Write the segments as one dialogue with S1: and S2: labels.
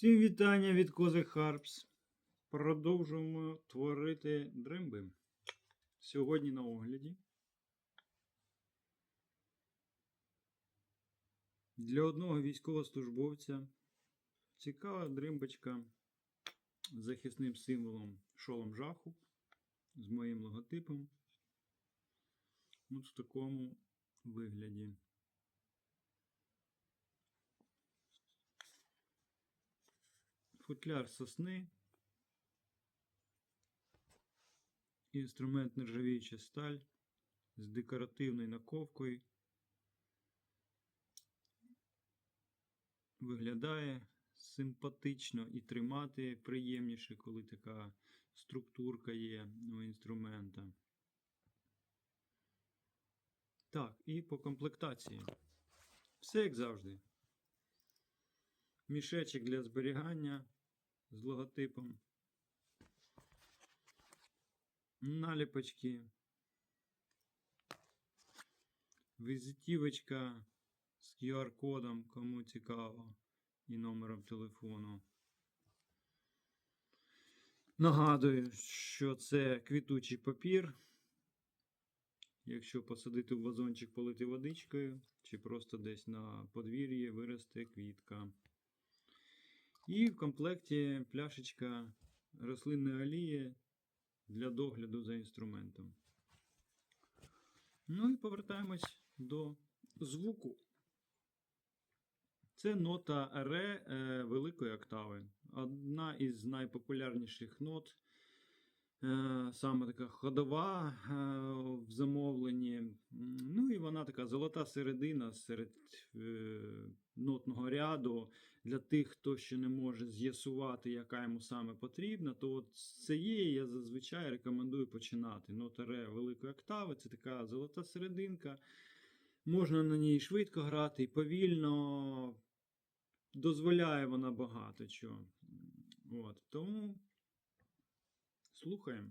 S1: Всім вітання від Кози Харпс. Продовжуємо творити дремби. Сьогодні на огляді. Для одного військовослужбовця цікава дримбочка з захисним символом шолом жаху з моїм логотипом. От в такому вигляді. Футляр сосни, інструмент нержавіюча сталь з декоративною наковкою. Виглядає симпатично і тримати приємніше, коли така структурка є у інструмента. Так, і по комплектації. Все як завжди. Мішечок для зберігання з логотипом. Наліпочки. Візитівочка з QR-кодом, кому цікаво, і номером телефону. Нагадую, що це квітучий папір. Якщо посадити в вазончик, полити водичкою, чи просто десь на подвір'ї виросте квітка. І в комплекті пляшечка рослинної олії для догляду за інструментом. Ну і повертаємось до звуку. Це нота ре е, великої октави. Одна із найпопулярніших нот. Е, саме така ходова е, в замовленні. Ну і вона така золота середина серед е, нотного ряду. Для тих, хто ще не може з'ясувати, яка йому саме потрібна, то от з цієї я зазвичай рекомендую починати. Нота ре великої октави це така золота серединка. Можна на ній швидко грати і повільно. Дозволяє вона багато чого. От, тому слухаємо.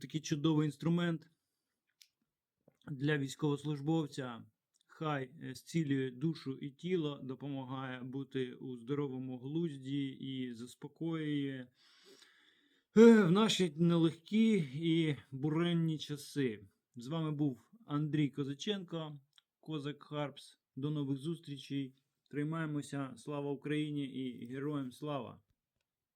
S1: такий чудовий інструмент для військовослужбовця. Хай е, зцілює душу і тіло, допомагає бути у здоровому глузді і заспокоює е, в наші нелегкі і буремні часи. З вами був Андрій Козаченко, Козак Харпс. До нових зустрічей. Тримаємося. Слава Україні і героям слава!